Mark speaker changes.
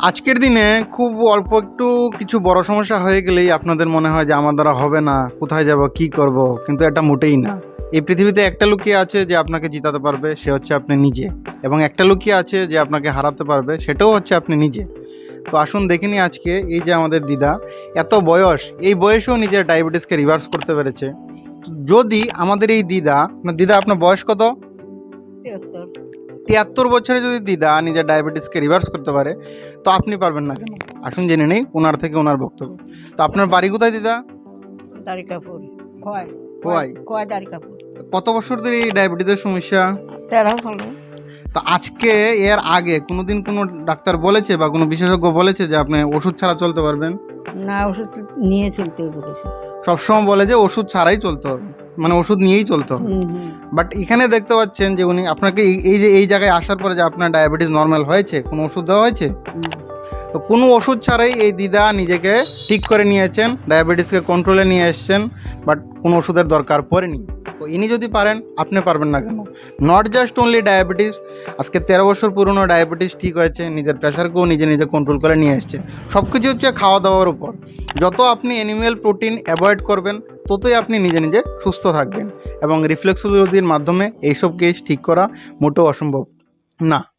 Speaker 1: আজকের দিনে খুব অল্প একটু কিছু বড় সমস্যা হয়ে গেলেই আপনাদের মনে হয় যে আমার দ্বারা হবে না, কোথায় যাব, কি করব? কিন্তু এটা মোটেই না। এই পৃথিবীতে একটা লুকিয়ে আছে যে আপনাকে জিতাতে পারবে, সে হচ্ছে আপনি নিজে। এবং একটা লুকিয়ে আছে যে আপনাকে হারাতে পারবে, সেটাও হচ্ছে আপনি নিজে। তো আসুন দেখিনি আজকে এই যে আমাদের দিদা, এত বয়স, এই বয়সেও নিজের ডায়াবেটিসকে রিভার্স করতে পেরেছে। যদি আমাদের এই দিদা দিদা, আপনার বয়স কত?
Speaker 2: তিয়াত্তর
Speaker 1: বছরে যদি দিদা নিজের ডায়াবেটিসকে রিভার্স করতে পারে তো আপনি পারবেন না কেন? আসুন জেনে নেই ওনার থেকে ওনার বক্তব্য। তো আপনার বাড়ি কোথায় দিদা?
Speaker 2: দাড়িকাপুর খোয়াই
Speaker 1: খোয়াই
Speaker 2: খোয়াই দাড়িকাপুর
Speaker 1: কত বছর ধরে এই ডায়াবেটিসের সমস্যা?
Speaker 2: তেরো
Speaker 1: তো আজকে এর আগে কোনোদিন কোনো ডাক্তার বলেছে বা কোনো বিশেষজ্ঞ বলেছে যে আপনি ওষুধ ছাড়া চলতে পারবেন?
Speaker 2: না ওষুধ নিয়ে চলতে বলেছে।
Speaker 1: সবসময় বলে যে ওষুধ ছাড়াই চলতে হবে। মানে ওষুধ নিয়েই চলতে। বাট এখানে দেখতে পাচ্ছেন যে উনি আপনাকে এই- এই যে এই জায়গায় আসার পরে যে আপনার ডায়াবেটিস নর্মাল হয়েছে কোনো ওষুধ দেওয়া হয়েছে? তো কোনো ওষুধ ছাড়াই এই দিদা নিজেকে ঠিক করে নিয়েছেন ডায়াবেটিসকে কন্ট্রোলে নিয়ে এসছেন বাট কোনো ওষুধের দরকার পড়েনি। ইনি যদি পারেন, আপনি পারবেন না কেন? নট জাস্ট অনলি ডায়াবেটিস আজকে তেরো বছর পুরনো ডায়াবেটিস ঠিক হয়েছে, নিজের প্রেশারকেও নিজে নিজে কন্ট্রোল করে নিয়ে এসছে। সব কিছু হচ্ছে খাওয়া দাওয়ার উপর। যত আপনি অ্যানিমেল প্রোটিন অ্যাভয়েড করবেন, ততই আপনি নিজে নিজে সুস্থ থাকবেন এবং রিফ্লেক্সোলজির মাধ্যমে এইসব কেস ঠিক করা মোটেও অসম্ভব না।